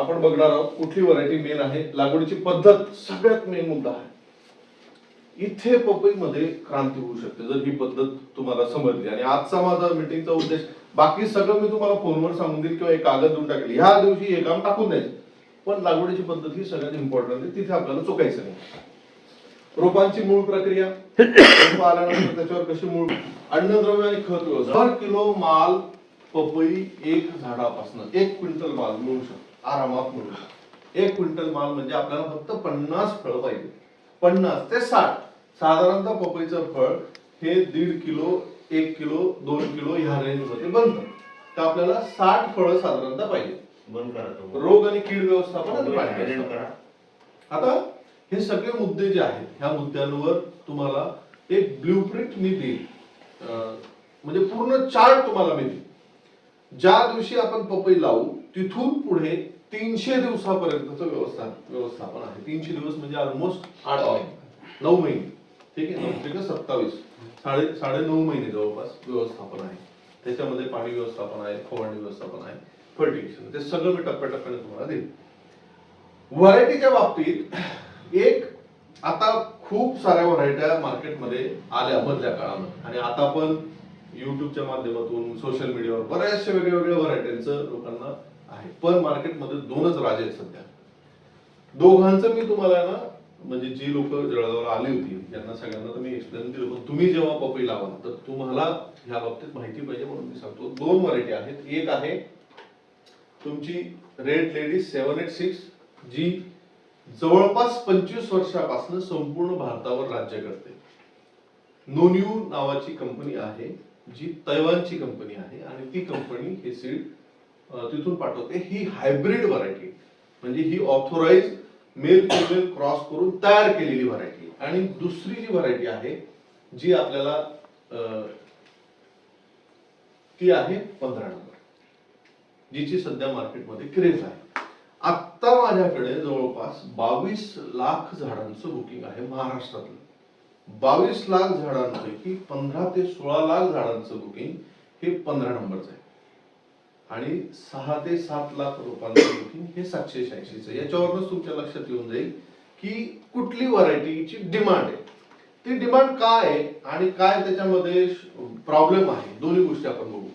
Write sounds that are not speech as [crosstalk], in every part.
आपण बघणार आहोत कुठली व्हरायटी मेन आहे. लागवडीची पद्धत सगळ्यात मेन मुद्दा आहे. इथे पपईमध्ये क्रांती होऊ शकते जर ही पद्धत तुम्हाला समजली. आणि आजचा माझा मिटिंगचा उद्देश बाकी सगळं मी तुम्हाला फोनवर सांगून देईल किंवा एक कागद देऊन टाकेल. ह्या दिवशी हे काम टाकून द्यायचं. पण लागवडीची पद्धत ही सगळ्यात इम्पॉर्टंट आहे. तिथे आपल्याला चुकायचं नाही. रोपांची मूळ प्रक्रिया रोपं आल्यानंतर त्याच्यावर कशी मूळ अन्नद्रव्य आणि खत व्यवस्था. दर किलो माल पपई एक झाडापासून एक क्विंटल माल मिळू शकतो. आरामात मिळू. एक क्विंटल माल म्हणजे आपल्याला फक्त पन्नास फळ पाहिजे. पन्नास ते साठ. साधारणतः पपईचं फळ हे दीड किलो एक किलो दोन किलो ह्या रेंजमध्ये बनतं. तर आपल्याला साठ फळं साधारणतः पाहिजे. बंद करा तो रोग आणि कीड व्यवस्थापन आता हे सगळे मुद्दे जे आहेत ह्या मुद्द्यांवर तुम्हाला एक ब्ल्यूप्रिंट मी देईल म्हणजे पूर्ण चार्ट तुम्हाला मी देईल ज्या दिवशी आपण पपई लावू तिथून पुढे तीनशे दिवसापर्यंतचं व्यवस्था व्यवस्थापन आहे. तीनशे दिवस म्हणजे ऑलमोस्ट आठ महिने. नऊ महिने. ठीक आहे? नऊ त्रिक सत्तावीस. साडे साडे नऊ महिने जवळपास व्यवस्थापन आहे. त्याच्यामध्ये पाणी व्यवस्थापन आहे फवारणी व्यवस्थापन आहे फर्टिगेशन ते सगळं मी टप्प्याटप्प्याने तुम्हाला देईल व्हरायटीच्या बाबतीत एक आता खूप साऱ्या व्हरायट्या मार्केटमध्ये आल्या मधल्या काळामध्ये. आणि आता पण युट्यूबच्या माध्यमातून सोशल मीडियावर बऱ्याचशा वेगळ्या वेगळ्या व्हरायट्यांचं लोकांना आहे. पण मार्केटमध्ये दोनच राजे आहेत सध्या. दोघांचं मी तुम्हाला ना म्हणजे जी लोक जळगावला आली होती त्यांना सगळ्यांना तर मी एक्सप्लेन दिलं पण तुम्ही जेव्हा पपई लावाल तर तुम्हाला ह्या बाबतीत माहिती पाहिजे म्हणून मी सांगतो. दोन व्हरायटी आहेत. एक आहे तुमची red lady seven eight six जी जवळपास पंचवीस वर्षापासून संपूर्ण भारतावर राज्य करते. नोन्यू नावाची कंपनी आहे जी तैवानची कंपनी आहे आणि ती कंपनी हे सीड तिथून पाठवते. ही हायब्रिड व्हरायटी म्हणजे ही ऑथोराइज मेल फिमेल क्रॉस करून तयार केलेली व्हरायटी आणि दुसरी जी व्हरायटी आहे जी आपल्याला ती आहे पंधरा नंबर. जिची सध्या मार्केटमध्ये क्रेज आहे. आत्ता माझ्याकडे जवळपास बावीस लाख झाडांचं बुकिंग आहे महाराष्ट्रातलं. बावीस लाख झाडांपैकी पंधरा ते सोळा लाख झाडांचं बुकिंग हे पंधरा नंबरचं आहे. आणि सहा ते सात लाख रुपयांचं बुकिंग हे सातशे शहाऐंशीचं. याच्यावरूनच तुमच्या लक्षात येऊन जाईल की कुठली व्हरायटीची डिमांड आहे. ती डिमांड काय आहे आणि काय त्याच्यामध्ये प्रॉब्लेम आहे? दोन्ही गोष्टी आपण बघू.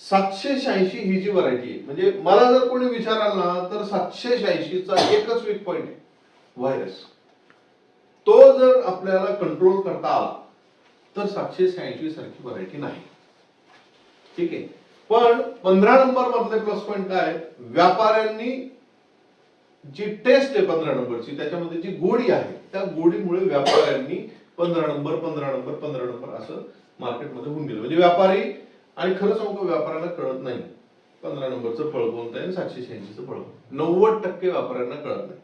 सातशे शहाऐंशी ही जी व्हरायटी आहे म्हणजे मला जर कोणी विचाराल ना तर सातशे शहाऐंशीचा एकच वीक पॉईंट आहे. व्हायरस तो जर आपल्याला कंट्रोल करता आला तर सातशे शहाऐंशी सारखी व्हरायटी नाही. ठीक आहे? पण पंधरा नंबर मधले प्लस पॉईंट काय? आहे? व्यापाऱ्यांनी जी टेस्ट आहे पंधरा नंबरची त्याच्यामध्ये जी गोडी आहे त्या गोडीमुळे व्यापाऱ्यांनी पंधरा नंबर पंधरा नंबर पंधरा नंबर असं मार्केटमध्ये होऊन गेलं. म्हणजे व्यापारी आणि खरं सांगतो व्यापाऱ्यांना कळत नाही. पंधरा नंबरचं फळ कोणतं आहे सातशे शहाऐंशीचं फळ नव्वद टक्के व्यापाऱ्यांना कळत नाही.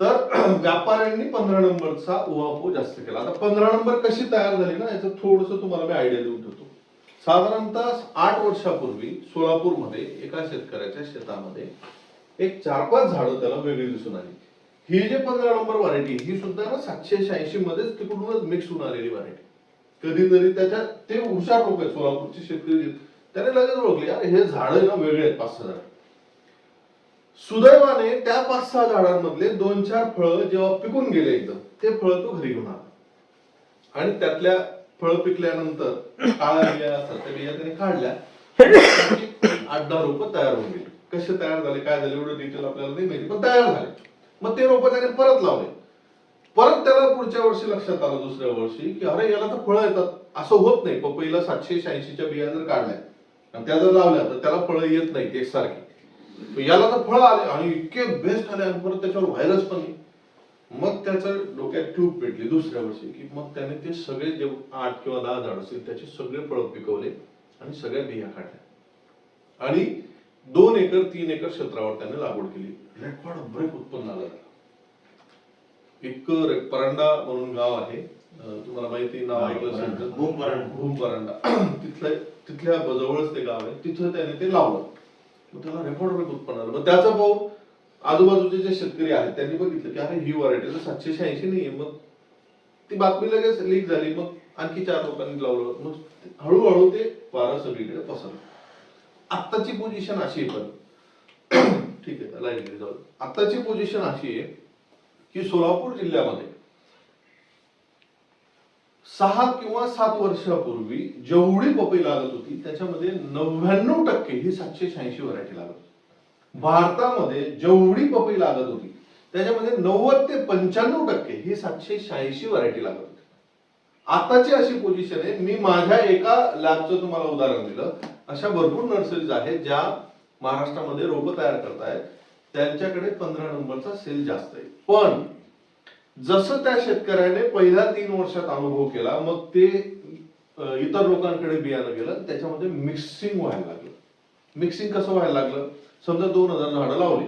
तर [clears throat] व्यापाऱ्यांनी पंधरा नंबरचा उहापोह जास्त केला. आता पंधरा नंबर कशी तयार झाली ना याचं थोडस तुम्हाला मी आयडिया देऊन ठेवतो. साधारणतः आठ वर्षापूर्वी सोलापूरमध्ये एका शेतकऱ्याच्या शेतामध्ये एक चार पाच झाडं त्याला वेगळी दिसून आली. ही जे पंधरा नंबर व्हरायटी ही सुद्धा ना सातशे शहाऐंशी मध्येच तिकडूनच मिक्स होऊन आलेली व्हरायटी कधीतरी त्याच्यात ते हुशार लोक आहेत सोलापूरचे शेतकरी त्याने लगेच ओळखले यार हे झाड ना वेगळे आहेत पाच सहा झाड. सुदैवाने त्या पाच सहा झाडांमधले दोन चार फळं जेव्हा पिकून गेले एकदम ते फळं तो घरी घेऊन आला. आणि त्यातल्या फळ पिकल्यानंतर काळ्या बिया असतात त्या बिया त्याने काढल्या. आठ दहा रोपं तयार होऊन गेली. कसे तयार झाले काय झाले एवढं डिटेल आपल्याला नाही माहिती पण तयार झाले. मग ते रोपं त्याने परत लावले. परत त्याला पुढच्या वर्षी लक्षात आलं दुसऱ्या वर्षी की अरे याला तर फळं येतात. असं होत नाही. पपईला सातशे शहाऐंशीच्या बिया जर काढल्या आणि त्या जर लावल्या तर त्याला फळं येत नाहीत एकसारखी. याला तर फळं आले आणि इतके बेस्ट आले आणि परत त्याच्यावर व्हायरस पण नाही मग त्याचं डोक्यात ट्यूब पेटली दुसऱ्या वर्षी की मग त्याने ते सगळे जे आठ किंवा दहा झाड असतील त्याचे सगळे फळं पिकवले आणि सगळ्या बिया काढल्या. आणि दोन एकर तीन एकर क्षेत्रावर त्याने लागवड केली. रेकॉर्ड ब्रेक उत्पन्न आलं. एक परांडा म्हणून गाव आहे. तुम्हाला माहिती नाव ऐकलं असेल तर. भूम परांडा. [clears throat] तिथल्या तिथल्या जवळच ते गाव आहे. तिथं त्याने ते लावलं. मग त्याला रेकॉर्ड ब्रेक उत्पन्न आलं. मग त्याचा भाऊ आजूबाजूचे जे शेतकरी आहेत त्यांनी बघितलं की अरे ही व्हरायटी तर सातशे शहाऐंशी नाहीये. मग ती बातमी लगेच लीक झाली. मग आणखी चार लोकांनी लावलं. मग हळूहळू ते वारं सगळीकडे पसरलं. आत्ताची पोझिशन अशी आहे पण. [clears throat] ठीक आहे लाइट जाऊ. आत्ताची आताची पोझिशन अशी आहे की सोलापूर जिल्ह्यामध्ये सहा किंवा सात वर्षापूर्वी जेवढी पपई लागत होती त्याच्यामध्ये नव्याण्णव टक्के ही सातशे शहाऐंशी व्हरायटी लागत होती. भारतामध्ये जेवढी पपई लागत होती त्याच्यामध्ये नव्वद ते पंच्याण्णव टक्के ही सातशे शहाऐंशी व्हरायटी लागत होती. आताची अशी पोझिशन आहे मी माझ्या एका लॅबचं तुम्हाला उदाहरण दिलं. अशा भरपूर नर्सरीज आहेत ज्या महाराष्ट्रामध्ये रोपं तयार करतायत. त्यांच्याकडे पंधरा नंबरचा सेल जास्त आहे. पण जसं त्या शेतकऱ्याने पहिल्या तीन वर्षात अनुभव केला मग ते इतर लोकांकडे बियाणं गेलं त्याच्यामध्ये मिक्सिंग व्हायला लागलं. मिक्सिंग कसं व्हायला लागलं? समजा दोन हजार झाडं लावली.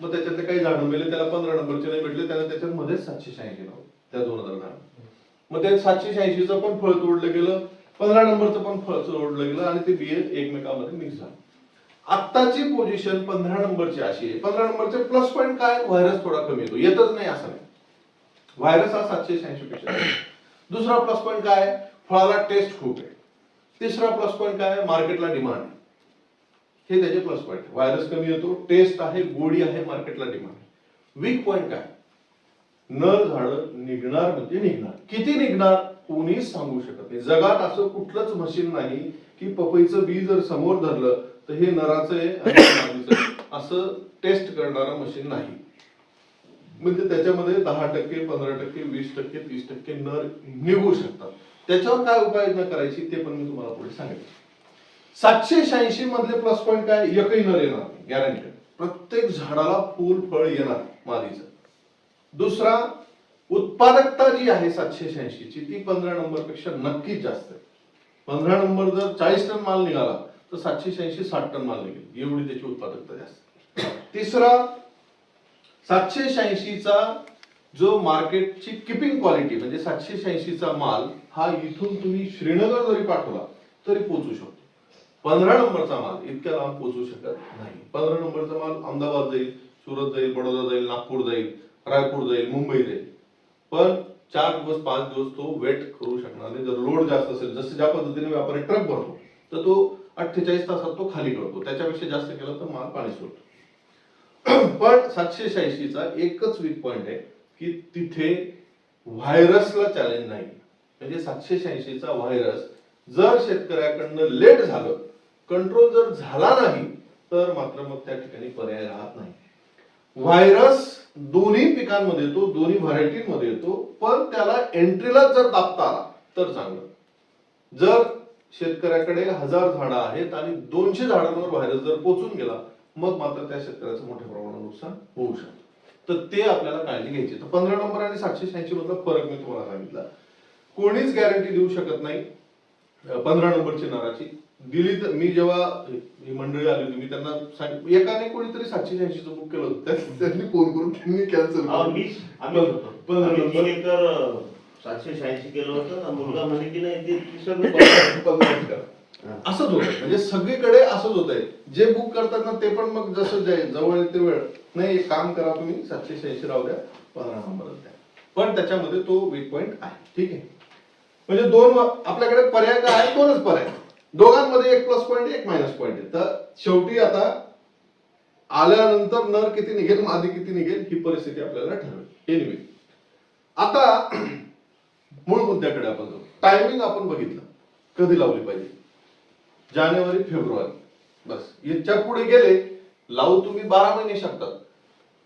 मग त्याच्यातले काही झाडं मिळले त्याला पंधरा नंबरचे नाही भेटले त्याला त्याच्यामध्ये सातशे शहाऐंशी लावले हो, त्या दोन हजार झाड. मग ते सातशे शहाऐंशीचं पण फळ तोडलं गेलं पंधरा नंबरचं पण फळ तोडलं गेलं आणि ते बिये एकमेकांमध्ये मिक्स झालं. आत्ताची पोझिशन पंधरा नंबरची अशी आहे. पंधरा नंबरचे प्लस पॉईंट काय? व्हायरस थोडा कमी येतो. येतच नाही असं नाही. व्हायरस हा सातशे शहाऐंशी पेक्षा दुसरा प्लस पॉईंट काय? फळाला टेस्ट खूप आहे. तिसरा प्लस पॉईंट काय? मार्केटला डिमांड आहे. हे त्याचे प्लस पॉईंट व्हायरस कमी येतो टेस्ट आहे गोडी आहे मार्केटला डिमांड वीक पॉईंट काय? नर झाड निघणार म्हणजे निघणार. किती निघणार? कोणीच सांगू शकत नाही. जगात असं कुठलंच मशीन नाही की पपईचं बी जर समोर धरलं तर हे नराचं आहे असं टेस्ट करणारा मशीन नाही. म्हणजे त्याच्यामध्ये दहा टक्के पंधरा टक्के वीस टक्के तीस टक्के नर निघू शकतात. त्याच्यावर काय उपाययोजना करायची ते पण मी तुम्हाला पुढे सांगेन. सातशे शहाऐंशी मधले प्लस पॉईंट काय? एकही नर येणार गॅरंटेड प्रत्येक झाडाला फुल फळ येणार मादीचं दुसरा उत्पादकता जी आहे सातशे शहाऐंशीची ती पंधरा नंबरपेक्षा नक्कीच जास्त आहे. पंधरा नंबर जर चाळीस टन माल निघाला तर सातशे शहाऐंशी साठ टन माल निघेल. एवढी त्याची उत्पादकता जास्त. तिसरा सातशे शहाऐंशीचा जो मार्केटची किपिंग क्वालिटी म्हणजे सातशे शहाऐंशीचा माल हा इथून तुम्ही श्रीनगर जरी पाठवला तरी पोहोचू शकतो. पंधरा नंबरचा माल इतक्या लांब पोहोचू शकत नाही. पंधरा नंबरचा माल अहमदाबाद जाईल सुरत जाईल बडोदा जाईल नागपूर जाईल रायपूर जाईल मुंबई जाईल. पण चार दिवस पाच दिवस तो वेट करू शकणार नाही. जर लोड जास्त असेल जसं ज्या पद्धतीने व्यापारी ट्रक भरतो तर तो अठ्ठेचाळीस तासात तो खाली करतो. त्याच्यापेक्षा जास्त केला तर माल पाणी सोडतो. [clears throat] पण सातशे शहाऐंशीचा एकच वीक पॉइंट आहे की तिथे व्हायरसला चॅलेंज नाही. म्हणजे सातशे शहाऐंशीचा व्हायरस जर शेतकऱ्याकडनं लेट झालं कंट्रोल जर झाला नाही तर मात्र मग त्या ठिकाणी पर्याय राहत नाही. व्हायरस दोन्ही पिकांमध्ये येतो दोन्ही व्हरायटीमध्ये येतो पण त्याला एंट्रीला जर दाबता आला तर चांगलं. जर शेतकऱ्याकडे हजार झाडं आहेत आणि दोनशे झाडांवर व्हायरस जर पोचून गेला मग मात्र त्या शेतकऱ्याचं मोठ्या प्रमाणात नुकसान होऊ शकतं. तर ते आपल्याला काळजी घ्यायची. तर पंधरा नंबर आणि सातशे शहाऐंशी मधला फरक मी तुम्हाला सांगितला. कोणीच गॅरंटी देऊ शकत नाही. पंधरा नंबरची नराची. दिली तर मी जेव्हा ही मंडळी आली होती मी त्यांना सांग एकाने कोणीतरी सातशे शहाऐंशीचं बुक केलं होतं. त्या- त्यांनी फोन करून त्यांनी कॅन्सल आम्ही आम्ही तीन एकर अं, सातशे शहाऐंशी केलं होतं ना मुलगा म्हणे की नाही ते ते सगळं. [coughs] असंच होत म्हणजे सगळीकडे असंच होत आहे जे बुक करतात ना ते पण मग जसं जे जवळ येते वेळ. नाही एक काम करा तुम्ही सातशे शहाऐंशी राहू द्या पंधरा नंबर द्या. पण त्याच्यामध्ये तो वीक पॉइंट आहे. ठीक आहे? म्हणजे दोन व- आपल्याकडे पर्याय काय आहे दोनच पर्याय. दोघांमध्ये एक प्लस पॉईंट एक मायनस पॉईंट आहे. तर शेवटी आता आल्यानंतर नर किती निघेल मादी किती निघेल ही परिस्थिती आपल्याला ठरवेल. एनिवे आता [clears throat] मूळ मुद्द्याकडे आपण जाऊ. टायमिंग आपण बघितलं. कधी लावली पाहिजे? जानेवारी फेब्रुवारी. बस. याच्यापुढे गेले लावू तुम्ही बारा महिने शकतात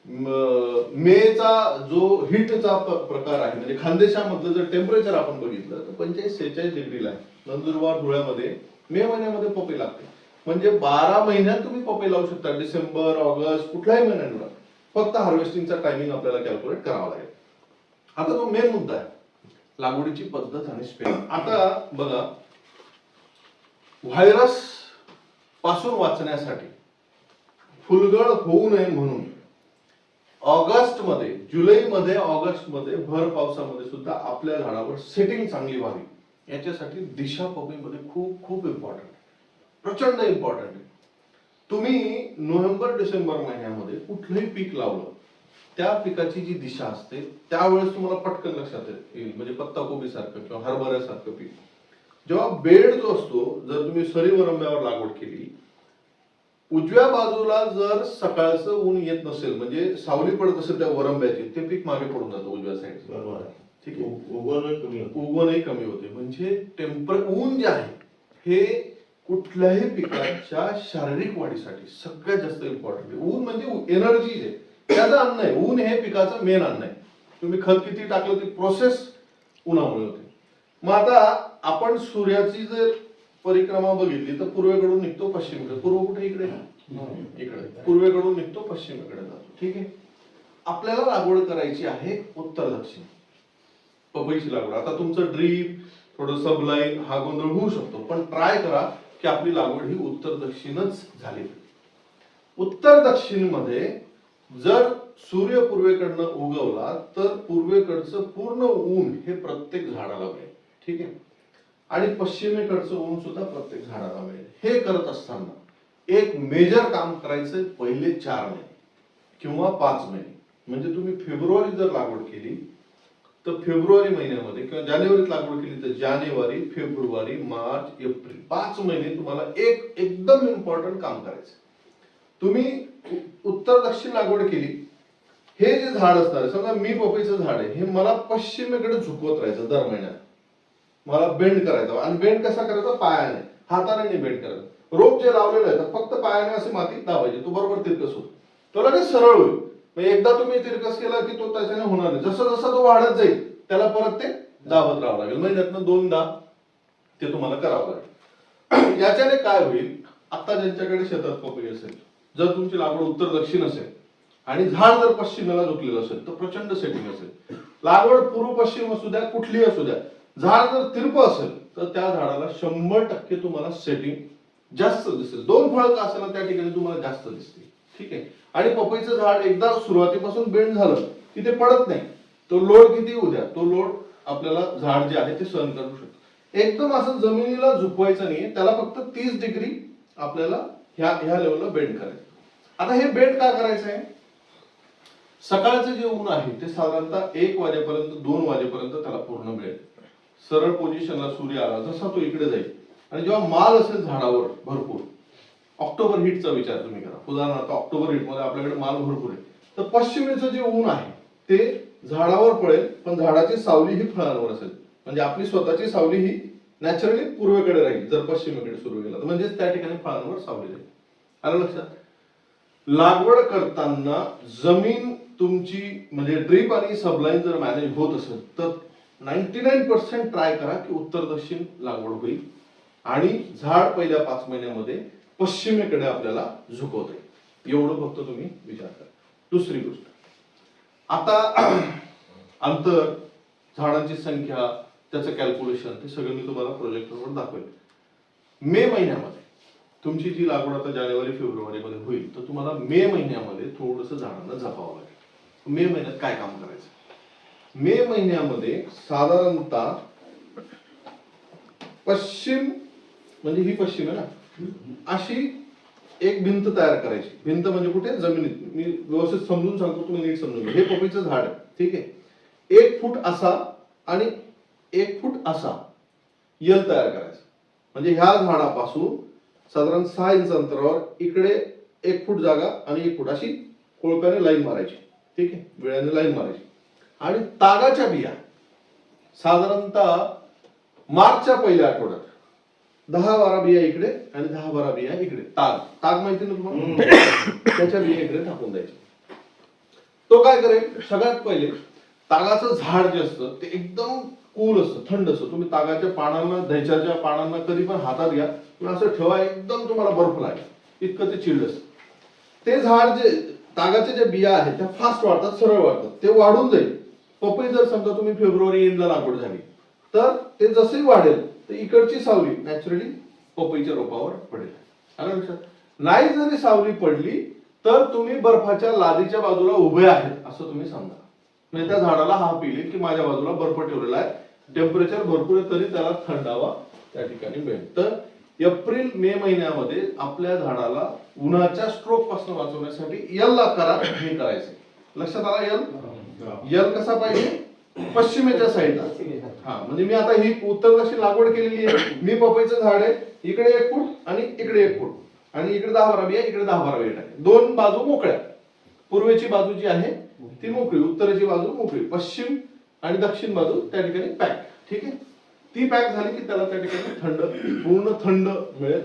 मेचा जो हिटचा प्रकार आहे म्हणजे खानदेशामधलं जर टेम्परेचर आपण बघितलं तर पंचेचाळीस सेहेचाळीस डिग्रीला आहे. नंदुरबार धुळ्यामध्ये मे महिन्यामध्ये पपई लागते. म्हणजे बारा महिन्यात तुम्ही पपई लावू शकता. डिसेंबर ऑगस्ट कुठल्याही महिन्यात फक्त हार्वेस्टिंगचा टायमिंग आपल्याला कॅल्क्युलेट करावा लागेल. आता तो मेन मुद्दा आहे. लागवडीची पद्धत आणि स्पेस आता बघा व्हायरसपासून वाचण्यासाठी फुलगळ होऊ नये म्हणून ऑगस्टमध्ये जुलै मध्ये ऑगस्टमध्ये भर पावसामध्ये सुद्धा आपल्या झाडावर सेटिंग चांगली व्हावी. याच्यासाठी दिशा पब्लिकमध्ये खूप खूप इम्पॉर्टंट प्रचंड इम्पॉर्टंट आहे. तुम्ही नोव्हेंबर डिसेंबर महिन्यामध्ये कुठलंही पीक लावलं त्या पिकाची जी दिशा असते त्यावेळेस तुम्हाला पटकन लक्षात येईल. म्हणजे पत्ताकोबी सारखं किंवा हरभऱ्यासारखं पीक. जेव्हा बेड जो असतो जर तुम्ही सरीवर रंब्यावर लागवड केली उजव्या बाजूला जर सकाळचं ऊन येत नसेल म्हणजे सावली पडत असेल त्या वरंब्याची ते पीक मागे पडून जातं उजव्या साईड बरोबर आहे. ठीक आहे. उ- कमी उगवणही कमी होते. म्हणजे टेम्पर ऊन जे आहे हे कुठल्याही पिकाच्या शारीरिक वाढीसाठी सगळ्यात जास्त इम्पॉर्टंट आहे. ऊन म्हणजे एनर्जी आहे त्याचं अन्न आहे. ऊन हे पिकाचं मेन अन्न आहे. तुम्ही खत किती टाकलं ती प्रोसेस उन्हामुळे होते. मग आता आपण सूर्याची जर परिक्रमा बघितली तर पूर्वेकडून निघतो पश्चिमेकडे. पूर्व कुठे? इकडे. इकडे. पूर्वेकडून निघतो पश्चिमेकडे जातो. ठीक आहे? आपल्याला लागवड करायची आहे उत्तर दक्षिण. पपईची लागवड. आता तुमचं ड्रीप थोडं सबलाईन हा गोंधळ होऊ शकतो. पण ट्राय करा की आपली लागवड ही उत्तर दक्षिणच झाली. उत्तर दक्षिणमध्ये जर सूर्य पूर्वेकडनं उगवला तर पूर्वेकडचं पूर्ण ऊन हे प्रत्येक झाडाला मिळेल. ठीक आहे? आणि पश्चिमेकडचं ऊन सुद्धा प्रत्येक झाडाला मिळेल. हे करत असताना एक मेजर काम करायचं पहिले चार महिने किंवा पाच महिने. म्हणजे तुम्ही फेब्रुवारी जर लागवड केली तर फेब्रुवारी महिन्यामध्ये किंवा जानेवारीत लागवड केली तर जानेवारी फेब्रुवारी मार्च एप्रिल पाच महिने तुम्हाला एक एकदम इम्पॉर्टंट काम करायचं तुम्ही उत्तर दक्षिण लागवड केली हे जे झाड असणार समजा मी पपईचं झाड आहे हे मला पश्चिमेकडे झुकवत राहायचं दर महिन्यात. मला बेंड करायचा आणि बेंड कसा करायचा? पायाने हाताने बेंड करायचं. रोप जे लावलेलं आहे तर फक्त पायाने असे मातीत दाबायचे तो बरोबर तिरकस होतो. तो लगेच सरळ होईल. मग एकदा तुम्ही तिरकस केला की तो त्याच्याने होणार नाही. जसं जसं तो वाढत जाईल त्याला परत ते दाबत राहावं लागेल. महिन्यातनं दोनदा ते तुम्हाला करावं लागेल. याच्याने काय होईल? आता ज्यांच्याकडे शेतात पपई असेल जर तुमची लागवड उत्तर दक्षिण असेल आणि झाड जर पश्चिमेला झुकलेलं असेल तर प्रचंड सेटिंग असेल. लागवड पूर्व पश्चिम असू द्या कुठलीही असू द्या झाड जर तिरप असेल तर त्या झाडाला शंभर टक्के तुम्हाला सेटिंग जास्त दिसेल. दोन फळ का असेल त्या ठिकाणी तुम्हाला जास्त दिसते ठीक आहे. आणि पपईचं झाड एकदा सुरुवातीपासून बेंड झालं की ते पडत नाही. तो लोड किती उद्या तो लोड आपल्याला झाड जे आहे ते सहन करू शकतो. एकदम असं जमिनीला झुकवायचं नाही त्याला फक्त तीस डिग्री आपल्याला ह्या ह्या लेवलला बेंड करायचं. आता हे बेंड का करायचं आहे? सकाळचं जे ऊन आहे ते साधारणतः एक वाजेपर्यंत दोन वाजेपर्यंत त्याला पूर्ण मिळेल सरळ पोझिशनला सूर्य आला जसा तो इकडे जाईल. आणि जेव्हा माल असेल झाडावर भरपूर ऑक्टोबर हिटचा विचार तुम्ही करा. उदाहरणार्थ ऑक्टोबरमध्ये आपल्याकडे माल भरपूर आहे. तर पश्चिमेचं जे ऊन आहे ते झाडावर पडेल पण झाडाची सावली ही फळांवर असेल. म्हणजे आपली स्वतःची सावली ही नॅचरली पूर्वेकडे राहील जर पश्चिमेकडे सुरू केला तर. म्हणजेच त्या ठिकाणी फळांवर सावली राहील. आलं लक्षात? लागवड करताना जमीन तुमची म्हणजे ड्रीप आणि सबलाईन जर मॅनेज होत असेल तर नाईन्टी नाईन पर्सेंट ट्राय करा की उत्तर दक्षिण लागवड होईल. आणि झाड पहिल्या पाच महिन्यामध्ये पश्चिमेकडे आपल्याला झुकवते एवढं फक्त तुम्ही विचार करा. दुसरी गोष्ट. आता [clears throat] अंतर झाडांची संख्या त्याचं कॅल्क्युलेशन ते सगळं मी तुम्हाला प्रोजेक्टरवर दाखवेल. मे महिन्यामध्ये तुमची जी लागवड आता जानेवारी फेब्रुवारीमध्ये होईल तर तुम्हाला मे महिन्यामध्ये थोडंसं झाडांना जपावं लागेल. मे महिन्यात काय काम करायचं? मे महिन्यामध्ये साधारणतः पश्चिम म्हणजे ही पश्चिम आहे ना? अशी एक भिंत तयार करायची. भिंत म्हणजे कुठे? जमिनीत. मी व्यवस्थित समजून सांगतो तुम्ही नीट समजून हे पपईचं झाड आहे ठीक आहे? एक फूट असा आणि एक फूट असा यल तयार करायचा. म्हणजे ह्या झाडापासून साधारण सहा इंच अंतरावर इकडे एक फूट जागा आणि एक फूट अशी कोळप्याने लाईन मारायची ठीक आहे? वेळाने लाईन मारायची. आणि तागाच्या बिया साधारणतः मार्चच्या पहिल्या आठवड्यात दहा बारा बिया इकडे आणि दहा बारा बिया इकडे. ताग. ताग माहिती ना तुम्हाला? त्याच्या बिया इकडे टाकून द्यायचे तो काय करेल? सगळ्यात पहिले तागाचं झाड जे असतं ते एकदम कूल असतं थंड असतं. तुम्ही तागाच्या पानांना दह्याच्या पानांना कधी पण हातात घ्या. पण असं ठेवा एकदम तुम्हाला बर्फ लागेल. इतकं ते चिल्ड असतं. ते झाड जे तागाच्या ज्या बिया आहेत त्या फास्ट वाढतात सरळ वाढतात. ते वाढून जाईल. पपई जर समजा तुम्ही फेब्रुवारी एंडला लागवड झाली तर ते जसे वाढेल तर इकडची सावली नॅचरली पपईच्या रोपावर पडेल. आलं लक्षात? नाही जरी सावली पडली तर तुम्ही बर्फाच्या लादीच्या बाजूला उभे आहेत असं तुम्ही समजा म्हणजे त्या झाडाला हा पिले की माझ्या बाजूला बर्फ ठेवलेला आहे. टेम्परेचर भरपूर आहे तरी त्याला थंडावा त्या ठिकाणी मिळेल. तर एप्रिल मे महिन्यामध्ये आपल्या झाडाला उन्हाच्या स्ट्रोकपासून वाचवण्यासाठी यल आकारात हे करायचं. लक्षात आला यल यल कसा पाहिजे? पश्चिमेच्या साईडला हा म्हणजे मी आता ही उत्तर दक्षिण लागवड केलेली आहे. मी पपईचं झाड आहे. इकडे एक फूट आणि इकडे एक फूट. आणि इकडे दहा बारा बिया इकडे दहा बारा बिया टाकल्या दोन बाजू मोकळ्या. पूर्वेची बाजू जी आहे ती मोकळी. उत्तरेची बाजू मोकळी. पश्चिम आणि दक्षिण बाजू त्या ठिकाणी पॅक. ठीक आहे? ती पॅक झाली की त्याला त्या ठिकाणी थंड पूर्ण थंड मिळेल.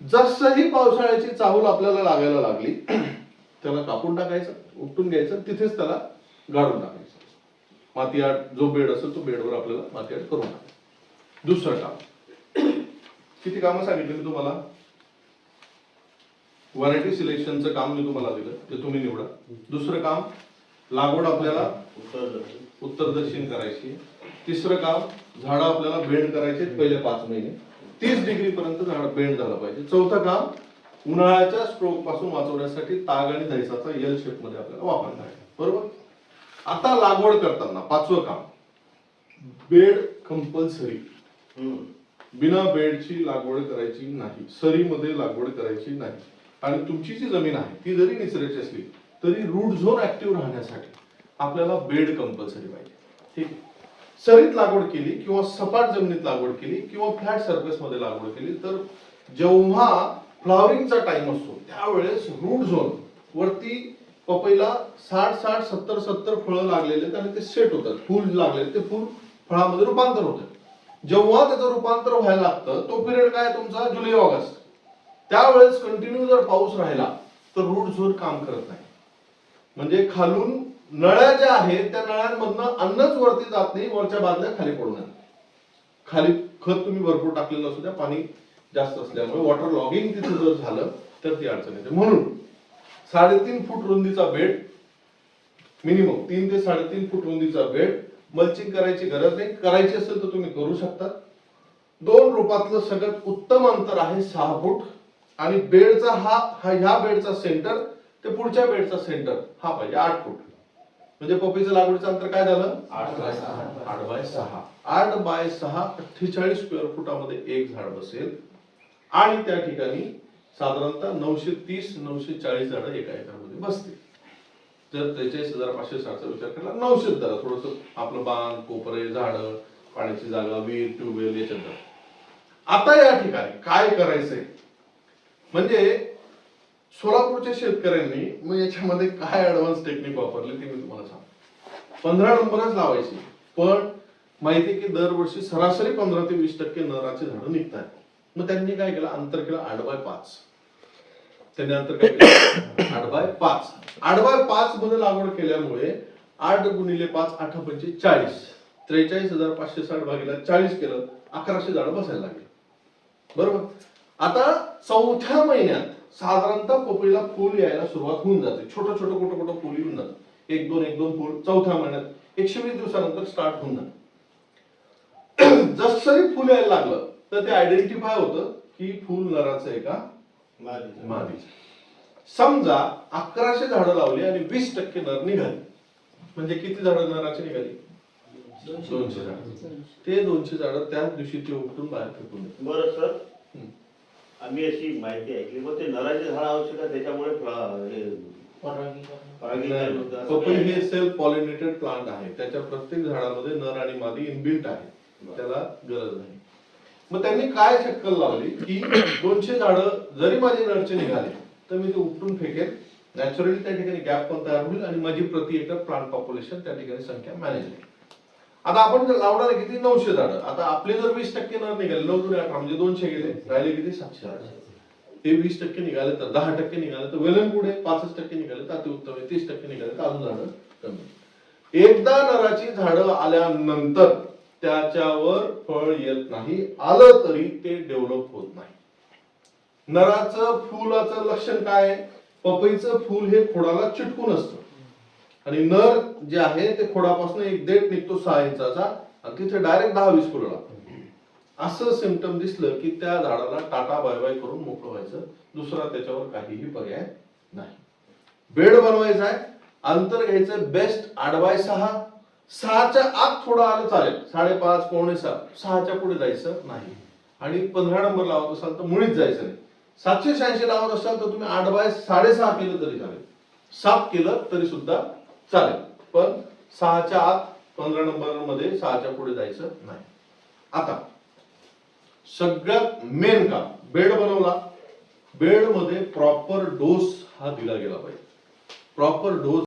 जसही पावसाळ्याची चाहूल आपल्याला लागायला लागली त्याला कापून टाकायचं उपटून घ्यायचं तिथेच त्याला गाडून टाकायचं. मातीआड जो बेड असेल तो बेडवर आपल्याला मातीआड करून टाक दुसरं काम. किती कामं सांगितली मी तुम्हाला? व्हरायटी सिलेक्शनचं काम मी तुम्हाला दिलं ते तुम्ही निवडा. दुसरं काम लागवड आपल्याला उत्तर दक्षिण. करायची तिसरं काम झाडं आपल्याला बेंड करायचे पहिले पाच महिने. तीस डिग्री पर्यंत झाड बेंड झालं पाहिजे. चौथं काम उन्हाळ्याच्या स्ट्रोकपासून वाचवण्यासाठी ताग आणि दहिसाचा एल शेपमध्ये आपल्याला वापर आहे. बरोबर? आता लागवड करताना पाचवं काम. Bed compulsory. बिना बेडची लागवड करायची नाही. सरीमध्ये लागवड करायची नाही. आणि तुमची जी जमीन आहे ती जरी निचऱ्याची असली तरी रूट झोन ऍक्टिव्ह राहण्यासाठी आपल्याला बेड कंपल्सरी पाहिजे. ठीक? सरीत लागवड केली किंवा सपाट जमिनीत लागवड केली किंवा फ्लॅट सरफेस मध्ये लागवड केली तर जेव्हा फ्लॉवरिंगचा टाइम असतो त्यावेळेस रूट झोन वरती पपईला साठ साठ सत्तर सत्तर फळं लागलेले आणि ते सेट होतात. फुल लागलेले ते फुल फळामध्ये रूपांतर होतं. जेव्हा त्याचं रूपांतर व्हायला लागतं तो पिरियड काय तुमचा? जुलै ऑगस्ट. त्यावेळेस कंटिन्यू जर पाऊस राहिला तर रूट झोन काम करत नाही. म्हणजे खालून नळ्या ज्या आहेत त्या नळ्यांमधनं अन्नच वरती जात नाही वरच्या बादल्या खाली पडून जातात. खाली खत तुम्ही भरपूर टाकलेलं असू द्या पाणी जास्त असल्यामुळे वॉटर लॉगिंग तिथं जर झालं तर ती अडचण येते. म्हणून साडेतीन फूट रुंदीचा बेड मिनिमम तीन ते साडेतीन फूट रुंदीचा बेड मल्चिंग करायची गरज नाही. करायची असेल तर तुम्ही करू शकता. दोन रोपातलं सगळ्यात उत्तम अंतर आहे सहा फूट आणि बेडचा हा हा ह्या बेडचा सेंटर ते पुढच्या बेडचा सेंटर हा पाहिजे आठ फूट. म्हणजे पपईचं लागवडीचं अंतर काय झालं? आठ बाय सहा. आठ बाय सहा. आठ बाय सहा अठ्ठेचाळीस स्क्वेअर फुटामध्ये एक झाड बसेल. आणि त्या ठिकाणी साधारणतः नऊशे तीस नऊशे चाळीस झाडं एका एकरामध्ये बसतील. तर त्रेचाळीस हजार पाचशे साठचा विचार केला नऊशे धरा थोडस आपलं बांध कोपरे झाडं पाण्याची जागा विहीर ट्यूबवेल याच्यात. आता या ठिकाणी काय करायचंय? म्हणजे सोलापूरच्या शेतकऱ्यांनी मग याच्यामध्ये काय ऍडव्हान्स टेक्निक वापरली ते मी तुम्हाला सांगतो. पंधरा नंबरच लावायची पण माहिती आहे की दरवर्षी सरासरी पंधरा ते वीस टक्के नराची झाडं निघतात मग त्यांनी काय केलं? अंतर केलं आठ बाय पाच. त्यांनी अंतर काय केलं? [coughs] आठ बाय पाच. आठ बाय पाच मध्ये लागवड केल्यामुळे आठ गुणिले पाच आठ पंचे चाळीस. त्रेचाळीस हजार पाचशे साठ भागीला चाळीस केलं अकराशे झाड बसायला लागली. बरोबर? आता चौथ्या महिन्यात साधारणतः पपईला फुल यायला सुरुवात होऊन जाते. छोटं छोटं कुठं कुठं फुल येऊन जातं एक दोन एक दोन फुल चौथ्या महिन्यात एकशे वीस दिवसानंतर स्टार्ट होऊन जातं. जसं फुल यायला लागलं तर ते आयडेंटिफाय होतं की फुल नराचं आहे का? मादीचं. समजा अकराशे झाडं लावली आणि वीस टक्के नर निघाली. म्हणजे किती झाडं नराची निघाली? दोनशे. झाडं. ते दोनशे झाडं त्याच दिवशी ते उपटून बाहेर फेकून. बरं सर. आम्ही अशी माहिती ऐकली. मग ते नराचे झाड आवश्यक आहे त्याच्यामुळे हे पपई? हे सेल्फ पॉलिनेटेड प्लांट आहे. त्याच्या प्रत्येक झाडामध्ये नर आणि मादी इनबिल्ट आहे. त्याला गरज नाही. मग त्यांनी काय शक्कल लावली की दोनशे झाडं जरी माझे नरचे निघाले तर मी ते उपटून फेकेन नॅचरली त्या ठिकाणी गॅप पण तयार होईल आणि माझी प्रति एकर प्लांट पॉप्युलेशन त्या ठिकाणी संख्या मॅनेज होईल. आता आपण लावणार किती? नऊशे झाडं. आता आपले जर वीस टक्के नर निघाले नऊ दुणे अठरा म्हणजे दोनशे गेले राहिले किती? सातशे झाडं. ते वीस टक्के निघाले तर दहा टक्के निघाले तर वेलन पुढे पाचच टक्के निघाले तर अतिउत्तम आहे. तीस टक्के निघाले तर अजून झाडं कमी. एकदा नराची झाडं आल्यानंतर त्याच्यावर फळ येत नाही आलं तरी ते डेव्हलप होत नाही. नराचं फुलाचं लक्षण काय? पपईचं फुल हे खोडाला चिटकून असतं. आणि नर जे आहे ते खोडापासून एक देठ निघतो सहा इंचाचा आणि तिथे डायरेक्ट दहा वीस फुलं लागतात. असं सिमटम दिसलं की त्या झाडाला टाटा बाय बाय करून मोकळं व्हायचं. दुसरा त्याच्यावर काहीही पर्याय नाही. बेड बनवायचा आहे. अंतर घ्यायचं बेस्ट आठ सहा सहाच्या आत थोडं आलं चालेल. साडेपाच पावणे सहा सहाच्या पुढे जायचं नाही. आणि पंधरा नंबर लावत असाल तर मुळीच जायचं नाही. सातशे शहाऐंशी लावत असाल तर तुम्ही आठ बाय साडेसहा केलं तरी चालेल. सात केलं तरी सुद्धा चालेल. पण सहाच्या आत पंधरा नंबरमध्ये सहाच्या पुढे जायचं नाही. आता सगळ्यात मेन काम बेड बनवला. बेडमध्ये प्रॉपर डोस हा दिला गेला पाहिजे. Proper dose